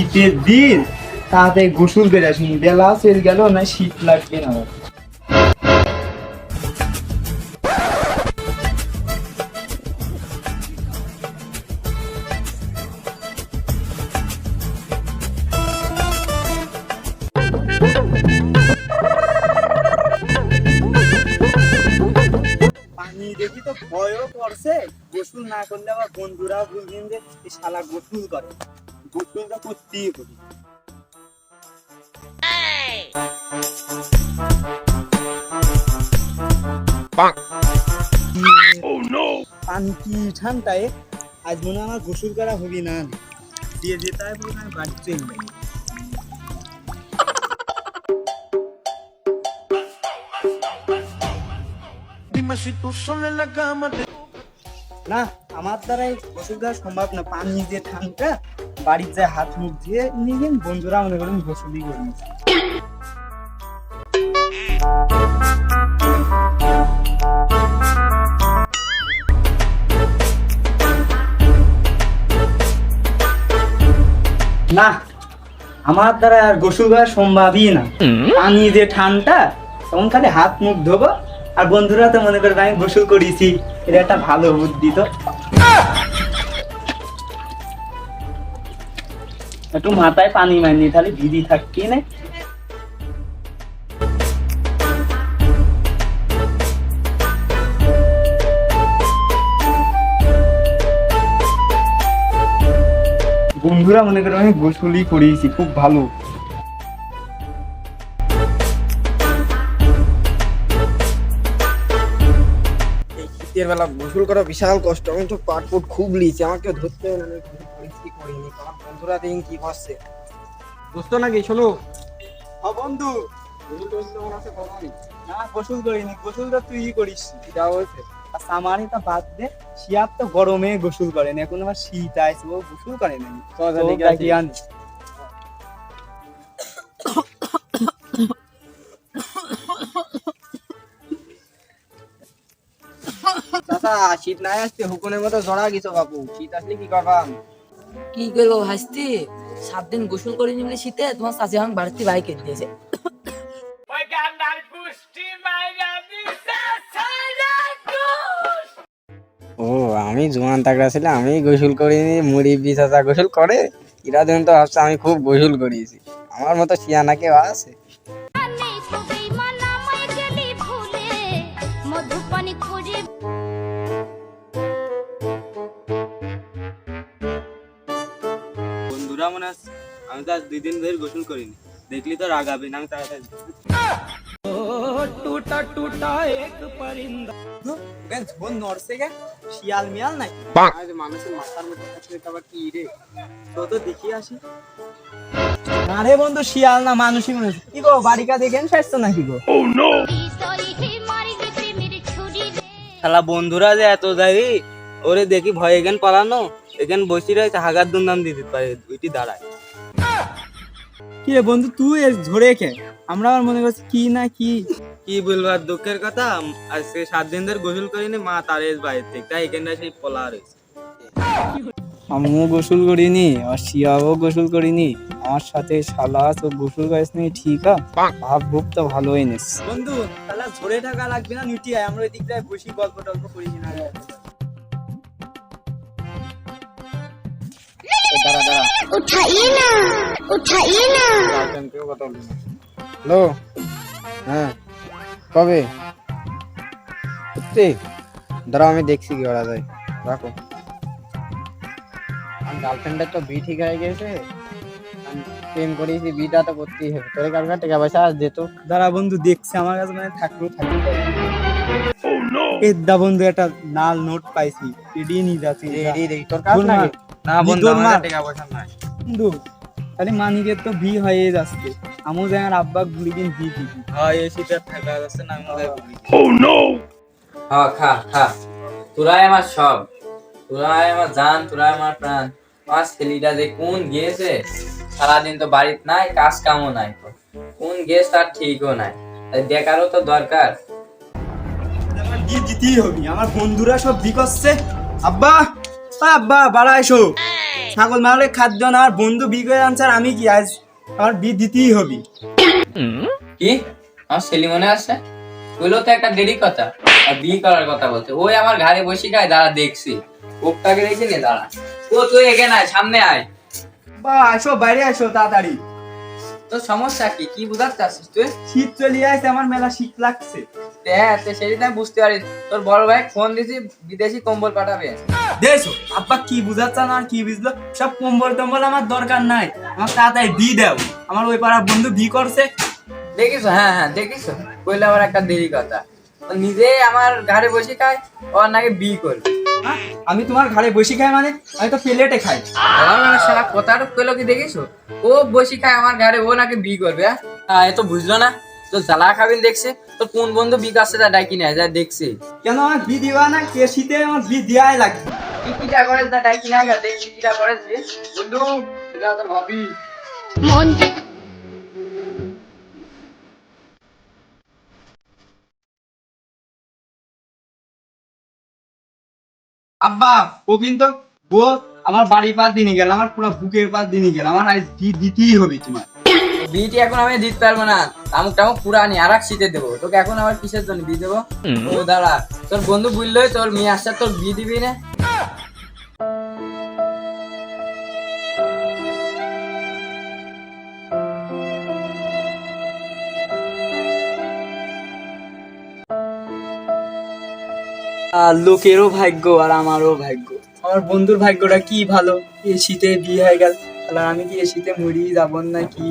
শীতের দিন তাতে গোসল করে আসুন। বেলা সের গেল, না শীত লাগবে না। পানি দেখি তো ভয়ও করছে। গোসল না করলে আবার বন্ধুরাও বুঝবেন যে শালা গোসল করে। গোসলটা করতেই হবে পানি কি ঠান্ডায়? আজ মনে হয় আমার গোসল করা হবি না। দিয়ে যেতে বলে আমি বাড়ি চলে যাই না আমার দ্বারাই গোসল করা সম্ভব না। পানি যে ঠান্ডা বাড়ির যায় হাত মুখ দিয়ে নিবেন বন্ধুরা মনে করেন গোসলই করে। না, আমার দ্বারা আর গোসল করা সম্ভবই না। পানি যে ঠান্ডা, তখন খালি হাত মুখ ধোবো। আর বন্ধুরা তো মনে করবে আমি গোসল করেছি, এটা একটা ভালো বুদ্ধি তো। একটু মাথায় পানি মারিনি তাহলে ভিজি থাকতি না বন্ধুরা মনে করো আমি গোসলই করিয়েছি খুব ভালো। শীতের বেলা গোসল করা বিশাল কষ্ট আমি তো পাট পুট খুব লিয়েছি আমাকে ধরতে করিনি। আমার বন্ধুরা দিন কি করছে। দোস্ত নাকি? শোনো। বন্ধু তোমার না গোসল করিনি। গোসলটা তুই করিস যা হয়েছে। আচ্ছা আমার এটা বাদ দে তো গরমে গোসল করে না। এখন আবার শীত আইছে ও গোসল করে। চাচা শীত নাই আসতে হুকুনের মতো জড়া গেছো বাপু। শীত আসলে কি করবাম কি করব হাসতি? সাত দিন গোসল করে নিবলে শীতে তোমার চাষি আমার বাড়িতে বাইক কেটে দিয়েছে। ও, আমি জোয়ান তাকড়া ছিল আমি গোসল করিনি, মুড়ি বি চাচা গোসল করে এরা দিন তো ভাবছে আমি খুব গোসল করিয়েছি। আমার মতো শিয়ানা কেউ আছে? বন্ধুরা মনে আমি তো আজ দুই দিন ধরে গোসল করিনি। দেখলি তো রাগাবে না আমি তাড়াতাড়ি ঝোল নড়ছে গে শিয়াল মিয়াল নাই? মানুষের মাথার মধ্যে থাকলে আবার কি রে? তো তো দেখি আসি। আরে বন্ধু শিয়াল না মানুষই মনে। কি গো নাকি শালা বন্ধুরা যে এত যাই ওরে দেখি ভয়ে গেন পালানো। এখান বসি রয়েছে হাগার দুর্নাম দিতে পারে ওইটি দাঁড়ায়। কি রে বন্ধু তুই ঝরে খে আমরা আবার মনে করছি কি না কি? কি বলব আর দুঃখের কথা আজকে সাত দিন ধরে গোসল করিনি মা তার এস বাইরে থেকে তাই এখানটা সেই পলা রয়েছে। আমিও গোসল করিনি আর শিয়াও গোসল করিনি আমার সাথে শালা তো গোসল করিসনি ঠিক আছে ভাব ভুব তো ভালোই নিস বন্ধু তাহলে ঝরে থাকা লাগবে না নিটি আয় আমরা ওই দিকটায় বসি গল্প টল্প করি না। দাঁড়া দাঁড়া। উঠাইয়ে না উঠাইয়ে না। গার্লফ্রেন্ডকেও কথা বলি হ্যালো। হ্যাঁ। কবে? সত্যি? দাঁড়াও আমি দেখছি কি করা যায়। রাখো। আমার গার্লফ্রেন্ডের তো বি ঠিক হয়ে গেছে। প্রেম করেছি বিটা তো করতেই হবে। তোর কাছে টাকা পয়সা আজ দে তো? দাঁড়া বন্ধু দেখছি। আমার কাছে মানে থাকল থাকল এদা বন্ধু একটা লাল নোট পাইছি। এড়িয়ে নিয়ে যাচ্ছি। তোর নাকি মার। না বন্ধু, বন্ধু আমার টাকা পয়সা নাই। বন্ধু তাহলে মানিকের তো ভি হয়ে যাচ্ছে। আমু যাই আর আব্বা ঘুরি দিন ভি দিবি। হয় এসিটা থাকা যাচ্ছে না আমি হ্যাঁ। খা খা। তোরাই আমার সব। তোরাই আমার জান তোরাই আমার প্রাণ। আমার ছেলেটা যে কোন গিয়েছে সারাদিন তো বাড়িতে নাই কাজ কামও নাই। কোন গেছে তার ঠিকও নাই। দেখারও তো দরকার। আমার দিতেই হবে। আমার বন্ধুরা সব করছে। আব্বা! আব্বা বাড়া এসো। ছাগল মারলে খাদ্য না আমার বন্ধু আর আমি কি আজ আমার বি দিতেই হবে। কি? আমার ছেলে মনে আছে? তো একটা দেরি কথা আর বিয়ে করার কথা বলছে। ওই আমার ঘরে বসে খায় দাঁড়া দেখছি। দেখি নে দাঁড়া। ও তুই এখানে আয় সামনে আয়। বা আসো বাইরে আসো তাড়াতাড়ি। তোর সমস্যা কি? কি বুঝাতে চাচ্ছিস তুই? শীত চলে আসছে আমার মেলা শীত লাগছে। হ্যাঁ তো সেদিন আমি বুঝতে পারি তোর বড় ভাই ফোন দিছি বিদেশি কম্বল পাঠাবে। দেখো আব্বা কি বুঝাচ্ছে না কি বুঝলো? সব কম্বল টম্বল আমার দরকার নাই। আমার তাড়াতাড়ি বি দাও। আমার ওই পাড়ার বন্ধু বি করছে। দেখিস হ্যাঁ হ্যাঁ দেখিস কইলে আবার একটা দেরি কথা। নিজে আমার ঘরে বসে খায় ওর নাকি বি করবে। হ্যাঁ? আমি তোমার ঘরে বসে খাই মানে? আমি তো প্লেটে খাই। আমার সারা কথাটা পেল কি দেখিস ও বসে খায় আমার ঘরে ও নাকি বি করবে হ্যাঁ? হ্যাঁ এ তো বুঝলো না। তো জ্বালা খাবিন দেখছে। তোর কোন বন্ধু বি কাছে তা ডাকি নেয় যা দেখছি। কেন আমার বি দিবা না? কে শীতে আমার বি দেওয়াই লাগবে কি কিটা করে তা ডাকি না গা দেখছি কিটা করে বন্ধু এটা তো ভাবি। মন আব্বা কিন্তু বউ আমার বাড়ির পাশ দিনে গেল আমার পুরো বুকের পাশ দিনে গেল আমার আজ দিতেই হবে তোমার বিটি এখন আমি দিতে পারব না। আমুক টামুক পুরানি আর এক শীতে দেবো। তোকে এখন আবার কিসের জন্য বি দেবো? ও দাঁড়া তোর বন্ধু বুঝলো তোর মেয়ে আসছে তোর বি দিবি না? আর লোকেরও ভাগ্য আর আমারও ভাগ্য। আমার বন্ধুর ভাগ্যটা কি ভালো? এই শীতে বিয়ে হয়ে গেল। তাহলে আমি কি এই শীতে মরিয়ে যাব না কি